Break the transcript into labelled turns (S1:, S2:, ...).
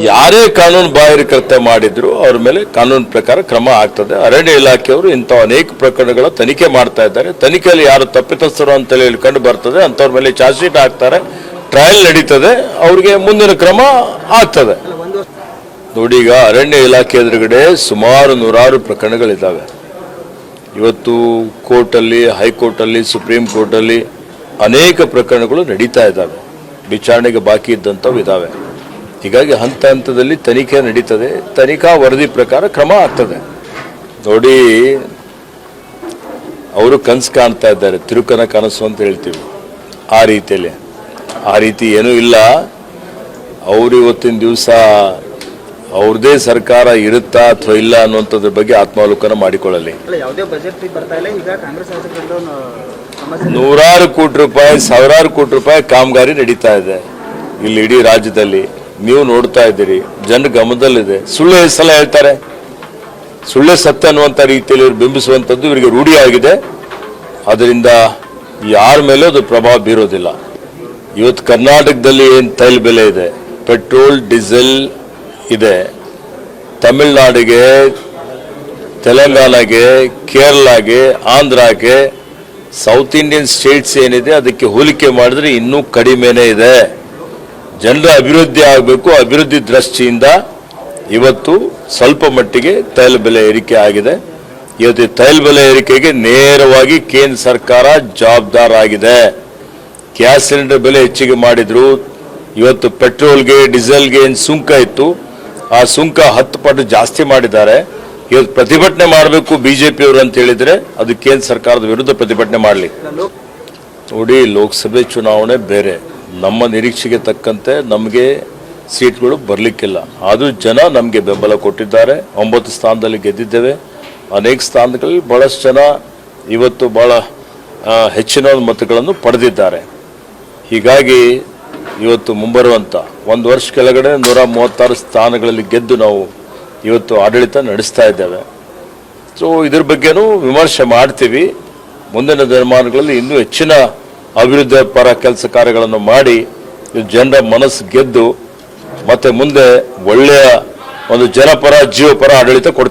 S1: ಯಾರೇ ಕಾನೂನು ಬಾಹಿರ ಕೃತ್ಯ ಮಾಡಿದ್ರು ಅವ್ರ ಮೇಲೆ ಕಾನೂನು ಪ್ರಕಾರ ಕ್ರಮ ಆಗ್ತದೆ. ಅರಣ್ಯ ಇಲಾಖೆಯವರು ಇಂಥ ಅನೇಕ ಪ್ರಕರಣಗಳ ತನಿಖೆ ಮಾಡ್ತಾ ಇದ್ದಾರೆ. ತನಿಖೆಯಲ್ಲಿ ಯಾರು ತಪ್ಪಿತಸ್ಥರು ಅಂತ ಹೇಳಿ ಕಂಡು ಬರ್ತದೆ. ಅಂಥವ್ರ ಮೇಲೆ ಚಾರ್ಜ್ ಶೀಟ್ ಹಾಕ್ತಾರೆ. ಟ್ರಯಲ್ ನಡೀತದೆ. ಅವ್ರಿಗೆ ಮುಂದಿನ ಕ್ರಮ ಆಗ್ತದೆ. ನೋಡಿ ಈಗ ಅರಣ್ಯ ಇಲಾಖೆ ಎದುರುಗಡೆ ಸುಮಾರು ನೂರಾರು ಪ್ರಕರಣಗಳಿದ್ದಾವೆ. ಇವತ್ತು ಕೋರ್ಟಲ್ಲಿ, ಹೈಕೋರ್ಟಲ್ಲಿ, ಸುಪ್ರೀಂ ಕೋರ್ಟಲ್ಲಿ ಅನೇಕ ಪ್ರಕರಣಗಳು ನಡೀತಾ ಇದ್ದಾವೆ. ವಿಚಾರಣೆಗೆ ಬಾಕಿ ಇದ್ದಂಥವು ಇದ್ದಾವೆ. ಹೀಗಾಗಿ ಹಂತ ಹಂತದಲ್ಲಿ ತನಿಖೆ ನಡೀತದೆ. ತನಿಖಾ ವರದಿ ಪ್ರಕಾರ ಕ್ರಮ ಆಗ್ತದೆ. ನೋಡಿ ಅವರು ಕನಸು ಕಾಣ್ತಾ ಇದ್ದಾರೆ. ತಿರುಕನ ಕನಸು ಅಂತ ಹೇಳ್ತೀವಿ ಆ ರೀತಿಯಲ್ಲಿ. ಆ ರೀತಿ ಏನೂ ಇಲ್ಲ. ಅವರು ಇವತ್ತಿನ ದಿವಸ ಅವ್ರದೇ ಸರ್ಕಾರ ಇರುತ್ತಾ ಅಥವಾ ಇಲ್ಲ ಅನ್ನುವಂಥದ್ರ ಬಗ್ಗೆ ಆತ್ಮಾವಲೋಕನ ಮಾಡಿಕೊಳ್ಳಲಿ. ನೂರಾರು ಕೋಟಿ ರೂಪಾಯಿ ಸಾವಿರಾರು ಕೋಟಿ ರೂಪಾಯಿ ಕಾಮಗಾರಿ ನಡೀತಾ ಇದೆ. ಇಲ್ಲಿ ಇಡೀ ರಾಜ್ಯದಲ್ಲಿ. ನೀವು ನೋಡ್ತಾ ಇದ್ದೀರಿ, ಜನರ ಗಮನದಲ್ಲಿದೆ. ಸುಳ್ಳು ಸಲ ಹೇಳ್ತಾರೆ? ಸುಳ್ಳೆ ಸತ್ಯ ಅನ್ನುವಂಥ ರೀತಿಯಲ್ಲಿ ಇವರು ಬಿಂಬಿಸುವಂಥದ್ದು ಇವರಿಗೆ ರೂಢಿಯಾಗಿದೆ ಅದರಿಂದ ಯಾರ ಮೇಲೂ ಅದು ಪ್ರಭಾವ ಬೀರೋದಿಲ್ಲ. ಇವತ್ತು ಕರ್ನಾಟಕದಲ್ಲಿ ಏನು ತೈಲ ಬೆಲೆ ಇದೆ? ಪೆಟ್ರೋಲ್, ಡೀಸೆಲ್ ಇದೆ. ತಮಿಳ್ನಾಡಿಗೆ, ತೆಲಂಗಾಣಗೆ, ಕೇರಳಗೆ, ಆಂಧ್ರಗೆ, ಸೌತ್ ಇಂಡಿಯನ್ ಸ್ಟೇಟ್ಸ್ ಏನಿದೆ, ಅದಕ್ಕೆ ಹೋಲಿಕೆ ಮಾಡಿದ್ರೆ ಇನ್ನೂ ಕಡಿಮೆನೇ ಇದೆ. ಜನರ ಅಭಿವೃದ್ಧಿ ಆಗಬೇಕು, ಅಭಿವೃದ್ಧಿ ದೃಷ್ಟಿಯಿಂದ ಇವತ್ತು ಸ್ವಲ್ಪ ಮಟ್ಟಿಗೆ ತೈಲ ಬೆಲೆ ಏರಿಕೆ ಆಗಿದೆ. ಇವತ್ತು ತೈಲ ಬೆಲೆ ಏರಿಕೆಗೆ ನೇರವಾಗಿ ಕೇಂದ್ರ ಸರ್ಕಾರ ಜವಾಬ್ದಾರಾಗಿದೆ ಗ್ಯಾಸ್ ಸಿಲಿಂಡರ್ ಬೆಲೆ ಹೆಚ್ಚಿಗೆ ಮಾಡಿದ್ರು. ಇವತ್ತು ಪೆಟ್ರೋಲ್ಗೆ, ಡೀಸೆಲ್ಗೆ ಏನು ಸುಂಕ ಇತ್ತು, ಆ ಸುಂಕ ಹತ್ತು ಪಟ್ಟು ಜಾಸ್ತಿ ಮಾಡಿದ್ದಾರೆ. ಇವತ್ತು ಪ್ರತಿಭಟನೆ ಮಾಡಬೇಕು ಬಿಜೆಪಿಯವರು ಅಂತ ಹೇಳಿದ್ರೆ ಅದು ಕೇಂದ್ರ ಸರ್ಕಾರದ ವಿರುದ್ಧ ಪ್ರತಿಭಟನೆ ಮಾಡಲಿ. ನೋಡಿ, ಲೋಕಸಭೆ ಚುನಾವಣೆ ಬೇರೆ. ನಮ್ಮ ನಿರೀಕ್ಷೆಗೆ ತಕ್ಕಂತೆ ನಮಗೆ ಸೀಟ್ಗಳು ಬರಲಿಕ್ಕಿಲ್ಲ. ಆದರೂ ಜನ ನಮಗೆ ಬೆಂಬಲ ಕೊಟ್ಟಿದ್ದಾರೆ. ಒಂಬತ್ತು ಸ್ಥಾನದಲ್ಲಿ ಗೆದ್ದಿದ್ದೇವೆ. ಅನೇಕ ಸ್ಥಾನಗಳಲ್ಲಿ ಭಾಳಷ್ಟು ಜನ ಇವತ್ತು ಭಾಳ ಹೆಚ್ಚಿನ ಮತಗಳನ್ನು ಪಡೆದಿದ್ದಾರೆ. ಹೀಗಾಗಿ ಇವತ್ತು ಮುಂಬರುವಂಥ ಒಂದು ವರ್ಷ ಕೆಳಗಡೆ ನೂರ ಮೂವತ್ತಾರು ಸ್ಥಾನಗಳಲ್ಲಿ ಗೆದ್ದು ನಾವು ಇವತ್ತು ಆಡಳಿತ ನಡೆಸ್ತಾ ಇದ್ದೇವೆ. ಸೊ ಇದ್ರ ಬಗ್ಗೆನೂ ವಿಮರ್ಶೆ ಮಾಡ್ತೀವಿ. ಮುಂದಿನ ದಿನಮಾನಗಳಲ್ಲಿ ಇನ್ನೂ ಹೆಚ್ಚಿನ ಅಭಿವೃದ್ಧಿ ಪರ ಕೆಲಸ ಕಾರ್ಯಗಳನ್ನು ಮಾಡಿ ಜನರ ಮನಸ್ಸು ಗೆದ್ದು ಮತ್ತೆ ಮುಂದೆ ಒಳ್ಳೆಯ ಒಂದು ಜನಪರ, ಜೀವಪರ ಆಡಳಿತ ಕೊಡ್ತೀವಿ.